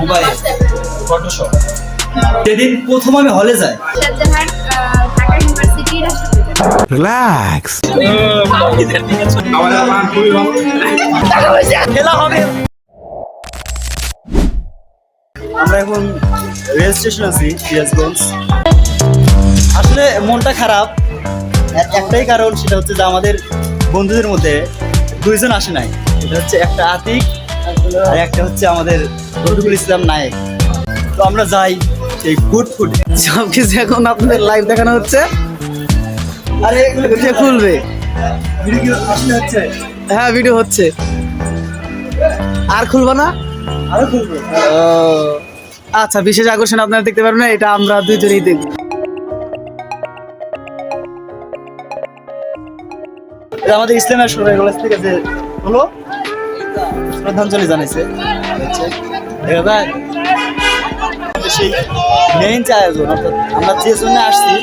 Mobile Photoshop. যেদিন প্রথম আমি হলে যাই. খেলা হবে। আমরা এখন রেল স্টেশন আছি সিরাজগঞ্জ আসলে মনটা খারাপ। একটাই কারণ সেটা হচ্ছে যে আমাদের বন্ধুদের মধ্যে দুইজন আসে নাই। এটা হচ্ছে একটা আতিক আর একটা হচ্ছে আমাদের রফিকুল ইসলাম নায়েক। তো আমরা যাই সেই গুড ফুড সবকিছু এখন আপনাদের লাইভ দেখানো হচ্ছে। আরে এগুলো খুলবে। ভিডিও আসলে হচ্ছে? হ্যাঁ ভিডিও হচ্ছে। আর খুলবো না? আরও খুলবো। আচ্ছা বিশেষ আকর্ষণ আপনারা দেখতে পারবেন না এটা আমরা দুইজনেই দেখব। এটা আমাদের ইসলামের সরকারি কলেজ থেকে যে হলো শ্রদ্ধাঞ্জলি জানাইছে সেই মেইন যে আয়োজন অর্থাৎ আমরা যে জন্য আসছি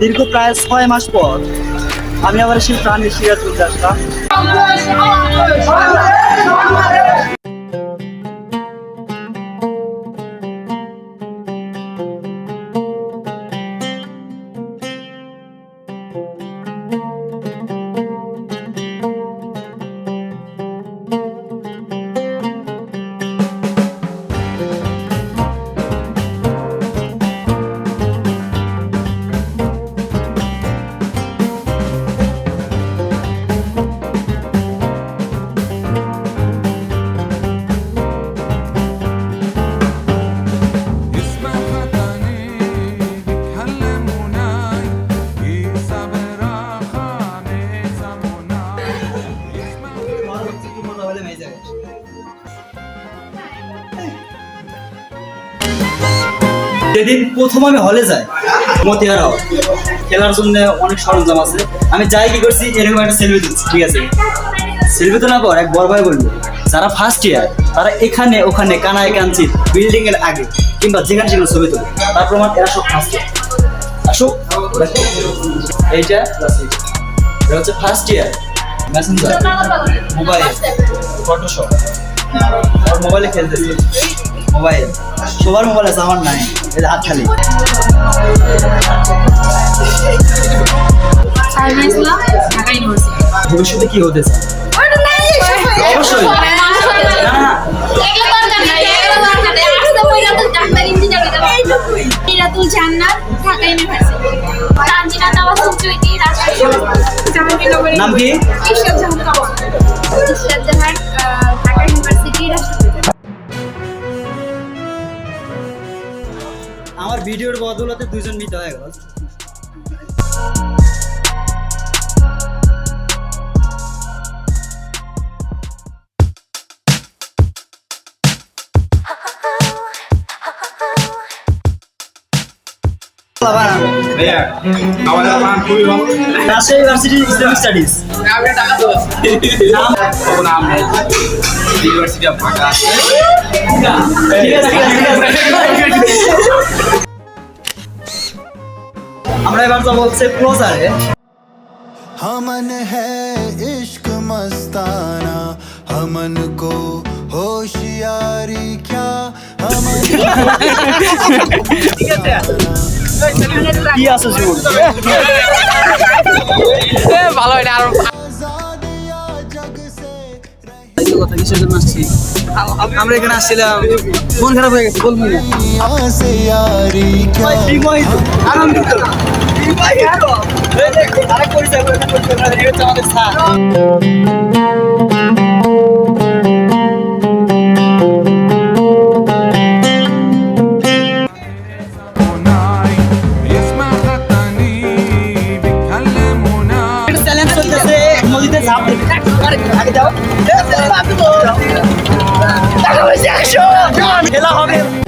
দীর্ঘ প্রায় ছয় মাস পর আমি আবার সেই প্রাণী এসে আসলাম যেদিন প্রথম আমি হলে যাই মতিহারা হল। খেলার জন্য অনেক সরঞ্জাম আছে আমি যাই কি করছি, এরকম একটা সেলফি তুলছি, ঠিক আছে সেলফি তোলার পর এক বড় ভাই বলল, যারা ফার্স্ট ইয়ার তারা এখানে, ওখানে, কানায় কাঞ্চি বিল্ডিং এর আগে, কিংবা যেখানে সেখানে ছবি তোলে তার প্রমাণ এরা সব ফার্স্ট ইয়ার আসো, দেখো। এইটা। এটা হচ্ছে first year messenger mobile Photoshop আর মোবাইলে খেলতেছি মোবাইল। সবার মোবাইল আছে, আমার নাই। যে হাত খালি। ভবিষ্যতে কি হতে নাম কি? জাহান ভিডিওর বদলতে দুইজন মিতে হয়ে গেল। Rajshahi university Islamic studies university of Dhaka আমরা এবার যা বলছে ক্লোজারে हमन है इश्क मस्ताना हमन को होशियारी क्या हमन কি আছে জীবন आजादिया কথা কিসের আসছি। আমরা এখানে আসছিলাম মন খারাপ হয়ে গেছে বলব না। আরেক পরিচয় আমাদের স্যার। মেলা হবে।